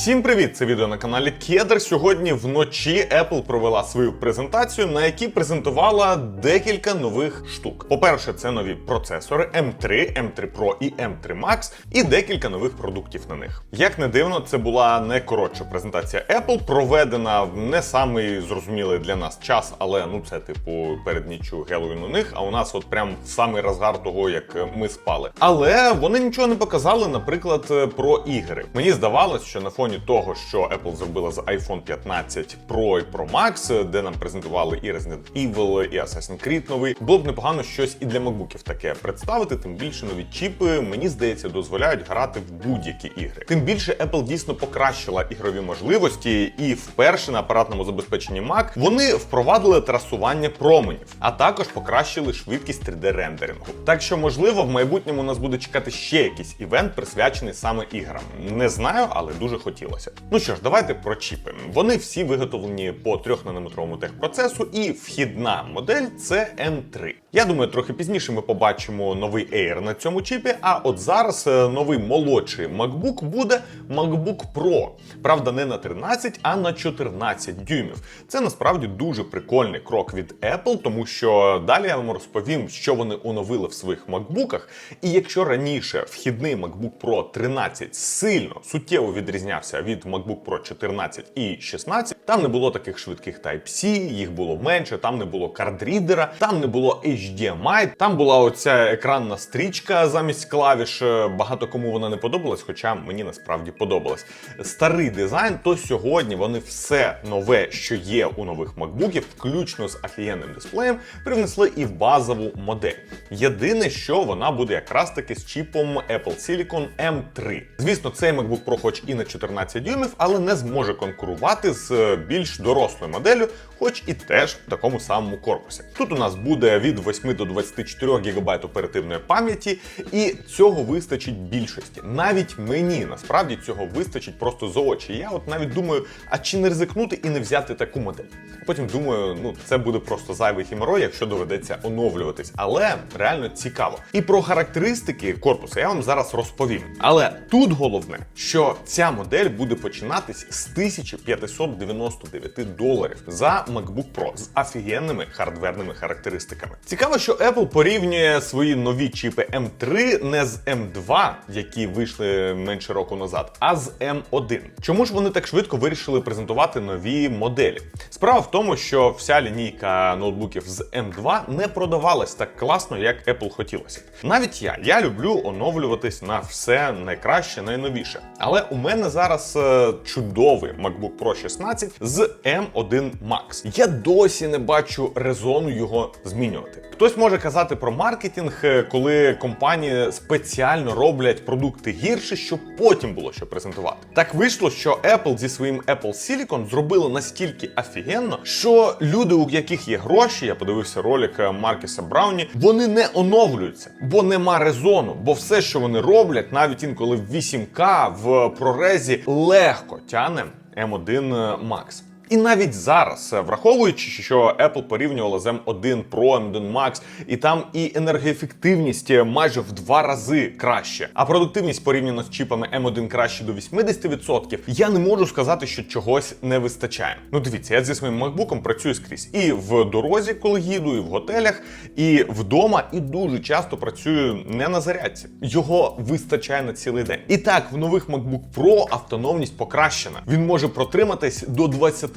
Всім привіт! Це відео на каналі Кедр. Сьогодні вночі Apple провела свою презентацію, на якій презентувала декілька нових штук. По-перше, це нові процесори M3, M3 Pro і M3 Max, і декілька нових продуктів на них. Як не дивно, це була не коротша презентація Apple, проведена в не самий зрозумілий для нас час, але ну це типу перед ніччю Геловін у них. А у нас от прям самий розгар того, як ми спали. Але вони нічого не показали, наприклад, про ігри. Мені здавалось, що на фоні того, що Apple зробила з iPhone 15 Pro і Pro Max, де нам презентували і Resident Evil, і Assassin's Creed новий, було б непогано щось і для макбуків таке представити. Тим більше нові чіпи, мені здається, дозволяють грати в будь-які ігри. Тим більше Apple дійсно покращила ігрові можливості, і вперше на апаратному забезпеченні Mac вони впровадили трасування променів, а також покращили швидкість 3D рендерингу. Так що, можливо, в майбутньому нас буде чекати ще якийсь івент, присвячений саме іграм. Не знаю, але дуже хотілося. Ну що ж, давайте про чіпи. Вони всі виготовлені по 3-нанометровому техпроцесу, і вхідна модель це M3. Я думаю, трохи пізніше ми побачимо новий Air на цьому чіпі. А от зараз е, новий молодший MacBook буде MacBook Pro. Правда, не на 13, а на 14 дюймів. Це насправді дуже прикольний крок від Apple, тому що далі я вам розповім, що вони оновили в своїх MacBookах. І якщо раніше вхідний MacBook Pro 13 сильно суттєво відрізнявся від MacBook Pro 14 і 16, там не було таких швидких Type-C, їх було менше, там не було кардрідера, там не було HDMI, там була оця екранна стрічка замість клавіш. Багато кому вона не подобалась, хоча мені насправді подобалась. Старий дизайн, то сьогодні вони все нове, що є у нових MacBookів, включно з офігенним дисплеєм, привнесли і в базову модель. Єдине, що вона буде якраз таки з чіпом Apple Silicon M3. Звісно, цей MacBook Pro хоч і на 14 дюймів, але не зможе конкурувати з більш дорослою моделлю, хоч і теж в такому самому корпусі. Тут у нас буде від 8 до 24 ГБ оперативної пам'яті, і цього вистачить більшості. Навіть мені насправді цього вистачить просто за очі. Я от навіть думаю, а чи не ризикнути і не взяти таку модель. Потім думаю, ну це буде просто зайвий хімерой, якщо доведеться оновлюватись. Але реально цікаво. І про характеристики корпусу я вам зараз розповім. Але тут головне, що ця модель буде починатись з 1599 доларів за MacBook Pro з офігенними хардверними характеристиками. Цікаво, що Apple порівнює свої нові чіпи M3 не з M2, які вийшли менше року назад, а з M1. Чому ж вони так швидко вирішили презентувати нові моделі? Справа в тому, що вся лінійка ноутбуків з M2 не продавалась так класно, як Apple хотілося. Навіть я, я люблю оновлюватись на все найкраще, найновіше. Але у мене зараз е, чудовий MacBook Pro 16 з M1 Max. Я досі не бачу резону його змінювати. Хтось може казати про маркетинг, е, коли компанії спеціально роблять продукти гірше, щоб потім було що презентувати. Так вийшло, що Apple зі своїм Apple Silicon зробили настільки офігенно, що люди, у яких є гроші, я подивився ролик е, Маркеса Брауні, вони не оновлюються, бо нема резону. Бо все, що вони роблять, навіть інколи в 8К в прорезі легко тяне M1 Max. І навіть зараз, е, враховуючи, що Apple порівнювала з M1 Pro, M1 Max, і там і енергоефективність майже в два рази краще, а продуктивність порівняно з чіпами M1 краще до 80%, я не можу сказати, що чогось не вистачає. Ну дивіться, я зі своїм MacBook працюю скрізь і в дорозі, коли їду, і в готелях, і вдома, і дуже часто працюю не на зарядці. Його вистачає на цілий день. І так, в нових MacBook Pro автономність покращена. Він може протриматись до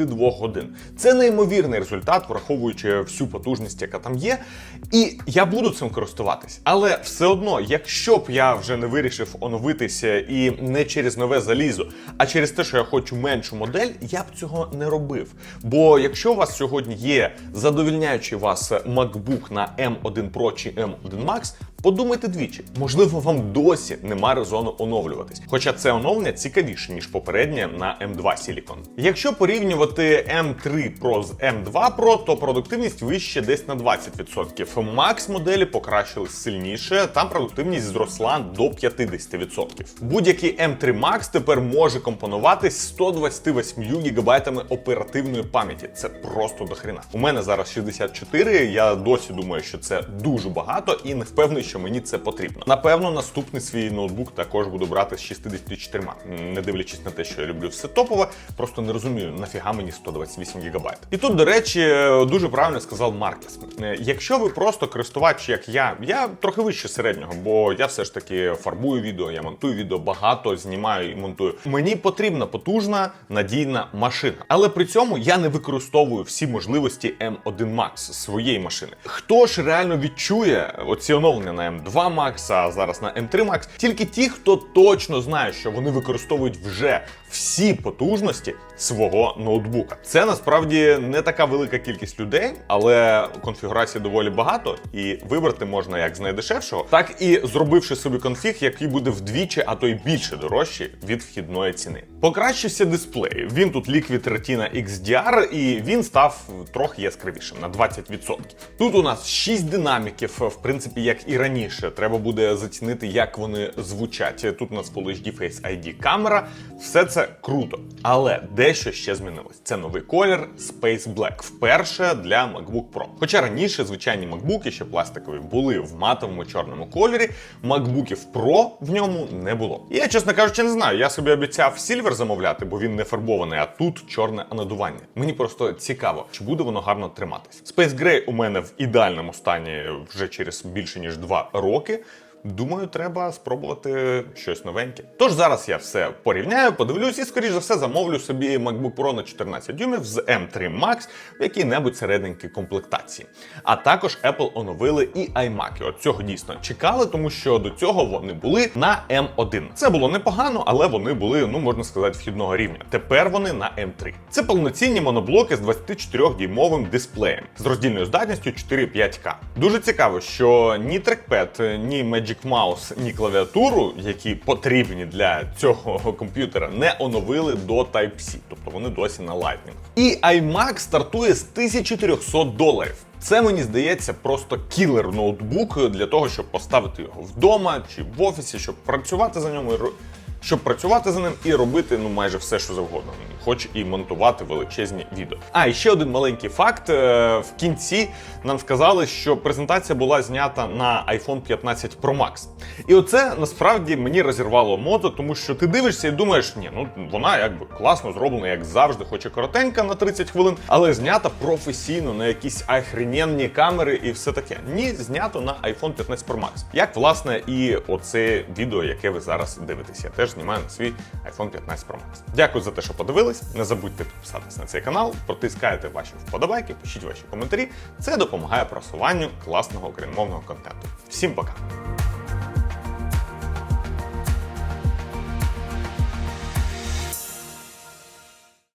22 годин. Це неймовірний результат, враховуючи всю потужність, яка там є. І я буду цим користуватись. Але все одно, якщо б я вже не вирішив оновитися і не через нове залізо, а через те, що я хочу меншу модель, я б цього не робив. Бо якщо у вас сьогодні є задовільняючий вас MacBook на M1 Pro чи M1 Max, Подумайте двічі, можливо, вам досі нема резону оновлюватись. Хоча це оновлення цікавіше, ніж попереднє на M2 Silicon. Якщо порівнювати M3 Pro з M2 Pro, то продуктивність вище десь на 20%. Max моделі покращились сильніше, там продуктивність зросла до 50%. Будь-який M3 Max тепер може компонуватись 128 ГБ оперативної пам'яті. Це просто дохрена. У мене зараз 64, я досі думаю, що це дуже багато, і не впевнений, що мені це потрібно. Напевно, наступний свій ноутбук також буду брати з 64, не дивлячись на те, що я люблю все топове, просто не розумію, нафіга мені 128 гігабайт. І тут, до речі, дуже правильно сказав Маркес. Е, Якщо ви просто користувач, як я, я трохи вище середнього, бо я все ж таки фарбую відео, я монтую відео, багато знімаю і монтую. Мені потрібна потужна надійна машина, але при цьому я не використовую всі можливості M1 Max своєї машини. Хто ж реально відчує оці оновлення на M2 Max, а зараз на M3 Max? Тільки ті, хто точно знає, що вони використовують вже всі потужності свого ноутбука. Це насправді не така велика кількість людей, але конфігурацій доволі багато, і вибрати можна як з найдешевшого, так і зробивши собі конфіг, який буде вдвічі, а то й більше дорожчий від вхідної ціни. Покращився дисплей. Він тут Liquid Retina XDR, і він став трохи яскравішим на 20%. Тут у нас 6 динаміків, в принципі, як і раніше. Треба буде зацінити, як вони звучать. Тут у нас Full HD Face ID камера. Все це круто. Але дещо ще змінилось. Це новий колір Space Black. Вперше для MacBook Pro. Хоча раніше звичайні MacBook, ще пластикові, були в матовому чорному кольорі, MacBookів Pro в ньому не було. Я, чесно кажучи, не знаю. Я собі обіцяв Silver замовляти, бо він не фарбований, а тут чорне анодування. Мені просто цікаво, чи буде воно гарно триматись. Space Gray у мене в ідеальному стані вже через більше ніж 2 роки. Думаю, треба спробувати щось новеньке. Тож зараз я все порівняю, подивлюсь і, скоріш за все, замовлю собі MacBook Pro на 14 дюймів з M3 Max в якій-небудь середненькій комплектації. А також Apple оновили і iMac. От цього дійсно чекали, тому що до цього вони були на M1. Це було непогано, але вони були, ну можна сказати, вхідного рівня. Тепер вони на M3. Це повноцінні моноблоки з 24-дюймовим дисплеєм з роздільною здатністю 4,5К. Дуже цікаво, що ні трекпед, ні Magic Mouse, ні клавіатуру, які потрібні для цього комп'ютера, не оновили до Type-C, тобто вони досі на Lightning. І iMac стартує з 1400 доларів. Це мені здається просто кілер ноутбук для того, щоб поставити його вдома чи в офісі, щоб працювати за ньому щоб працювати за ним і робити ну майже все, що завгодно, хоч і монтувати величезні відео. А і ще один маленький факт: Е, в кінці нам сказали, що презентація була знята на iPhone 15 Pro Max. І оце насправді мені розірвало мозок, тому що ти дивишся і думаєш, ні, ну вона якби класно зроблена, як завжди, хоч і коротенька на 30 хвилин, але знята професійно на якісь охрененні камери і все таке. Ні, знято на iPhone 15 Pro Max. Як власне і оце відео, яке ви зараз дивитеся. Теж знімаю на свій iPhone 15 Pro Max. Дякую за те, що подивились. Не забудьте підписатись на цей канал, протискайте ваші вподобайки, пишіть ваші коментарі. Це допомагає просуванню класного україномовного контенту. Всім пока!